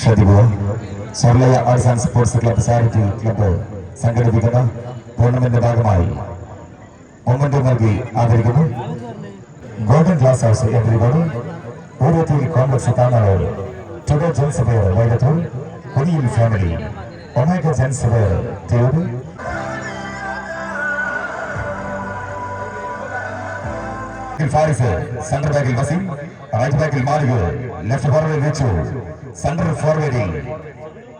ശ്രദ്ധിക്കുക Swaralaya arts and sports club charity club സംഘടിപ്പിക്കുന്ന ടൂർണമെന്റിന്റെ ഭാഗമായി മൊമെന്റ് നൽകി ആദരിക്കുന്നു ഗോൾഡൻ ഗ്ലാസ് ഹൗസ് എവരിബോഡി പൂരത്തിൽ complex താണാളോട് today gents wear Vailathur കുടിയിൽ family omega gents wear Tirur Faris centre ബാക്കിൽ വസീം റൈറ്റ് ബാക്കിൽ Left forward Mitsu. Center forwarding.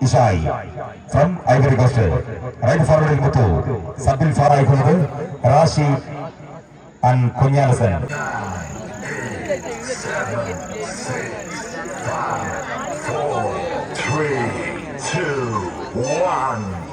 Ishai from Ivory Coast. Right forward, Muthu. Subtil for Aikulu. Rashi and Kunyanasan. Seven, six, five, four, three, two, one.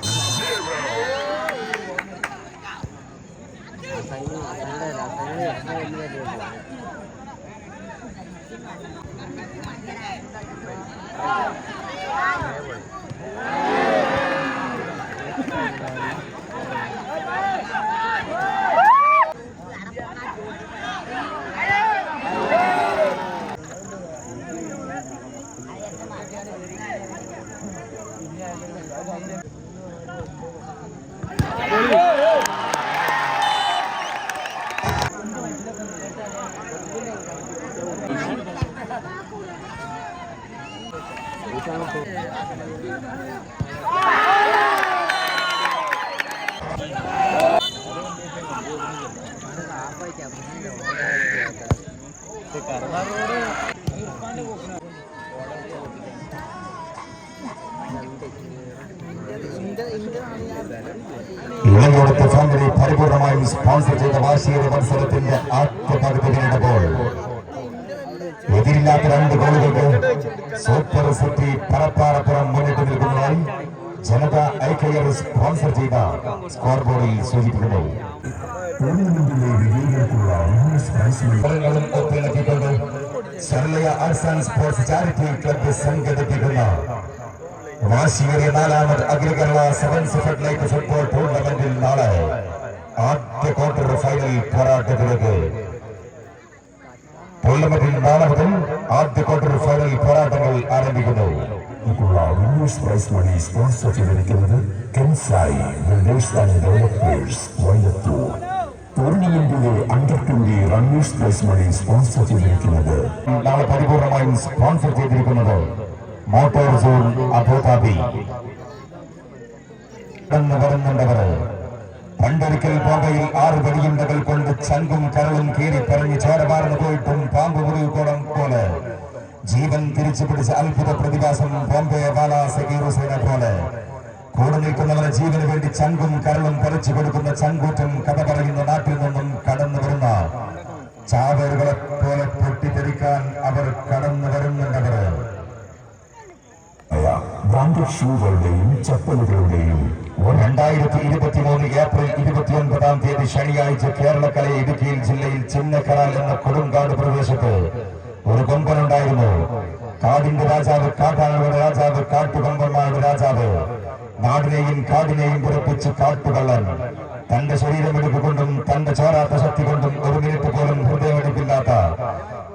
ഇളയോടത്തെ family പരിപൂർണമായും sponsor ചെയ്ത വാർഷിക മത്സരത്തിന്റെ ആദ്യ പകുതി നേടുമ്പോൾ എതിരില്ലാത്ത രണ്ട് ഗോളുകൾക്ക് സൂപ്പർ സിറ്റി പരപ്പാറപ്പുറം മുന്നിട്ട് നിൽക്കുന്നതായി ജനത ഐക്യർ സ്പോൺസർ ചെയ്ത സ്കോർ ബോർഡിൽ സൂചിപ്പിക്കുന്നു. ഒപ്പിണക്കിക്കൊണ്ട് സർലയ arts and sports charity club സംഘടിപ്പിക്കുന്ന വാശിയേറിയ നാലാമത് അഖില കേരള സെവൻസ് ഫെഡറേറ്റ് ഫുട്ബോൾ ടൂർണമെന്റിൽ നാളെ ആദ്യ ക്വാർട്ടർ ഫൈനൽ പോരാട്ടത്തിലേക്ക് ടൂർണമെന്റിൽ നാളെ മുതൽ ആദ്യ ക്വാർട്ടർ ഫൈനൽ പോരാട്ടങ്ങൾ ആരംഭിക്കുന്നു. വിന്നേഴ്സ് പ്രൈസ് മണി സ്പോൺസർ ചെയ്തിരിക്കുന്നത് Kensai builders and developers Vailathur ടൂർണമെന്റിലെ under twenty runners prize money sponsor ചെയ്തിരിക്കുന്നത് നാളെ പരിപൂർണമായും സ്പോൺസർ ചെയ്തിരിക്കുന്നത് മോട്ടോർ സോൺ അബുദാബി കടന്നു പണ്ടൊരിക്കൽ ബോംബെയിൽ ആറ് വെടിയുണ്ടകൾ കൊണ്ട് ചങ്കും കരളും കീറി പറഞ്ഞ് ചോരപാർന്നു പോയിട്ടും പാമ്പ് മുറിവുകോളം പോലെ ജീവൻ തിരിച്ചു പിടിച്ച അത്ഭുത പ്രതിഭാസം ബോംബെ ബാല സഗീർ ഹുസൈനെ പോലെ കൂടെ നിൽക്കുന്നവരെ ജീവന് വേണ്ടി ചങ്കും കരളും പറിച്ചു കൊടുക്കുന്ന ചങ്കൂറ്റം കഥ പറയുന്ന നാട്ടിൽ നിന്നും കടന്നു വരുന്ന ചാവേറുകളെ പോലെ പൊട്ടിത്തെറിക്കാൻ അവർ ബ്രാൻഡഡ് ഷൂകളുടെയും ചപ്പലുകളുടെയും രണ്ടായിരത്തി ഇരുപത്തിമൂന്ന് ഏപ്രിൽ ഇരുപത്തിയൊൻപതാം തീയതി ശനിയാഴ്ച കേരളക്കലെ ഇടുക്കിയിൽ ജില്ലയിൽ ചിന്നക്കനാൽ എന്ന കൊടുങ്കാട് പ്രദേശത്ത് ഒരു കൊമ്പനുണ്ടായിരുന്നു. കാടിന്റെ രാജാവ് കാട്ടാനുള്ള രാജാവ് കാട്ടുകൊമ്പന്മാരുടെ രാജാവ്. നാടിനെയും കാടിനെയും പുറപ്പിച്ച് കാട്ടുകള്ളൻ. തന്റെ ശരീരമെടുപ്പ് കൊണ്ടും തന്റെ ചോരാത്ത ശക്തി കൊണ്ടും ഒരു മിനിറ്റ് പോലും ഹൃദയമെടുപ്പില്ലാത്ത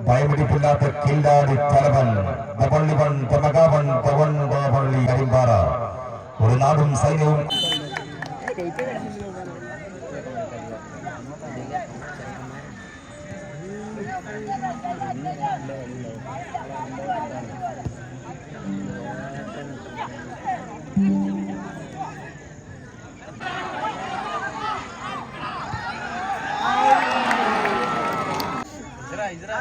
ഭയമെടുപ്പില്ലാത്ത കില്ലാടി തലവൻ. ദപള്ളിവൻ തമകാവൻ തവൺ ஆடும் சைனியம் இதிரா இதிரா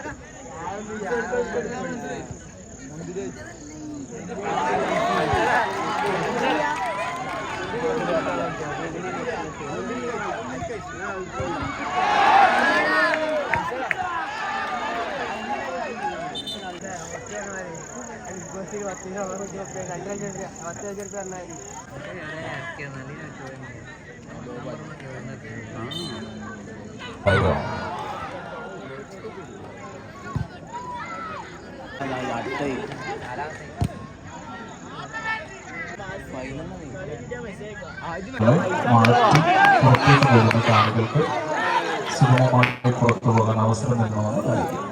ഒരു നാടും സൈന്യവും മാറ്റി പുറത്തേക്ക് വരുന്ന കാണികൾക്ക് സുഗമമായി പുറത്തു പോകാൻ അവസരം നൽകണമെന്ന് അറിയിക്കും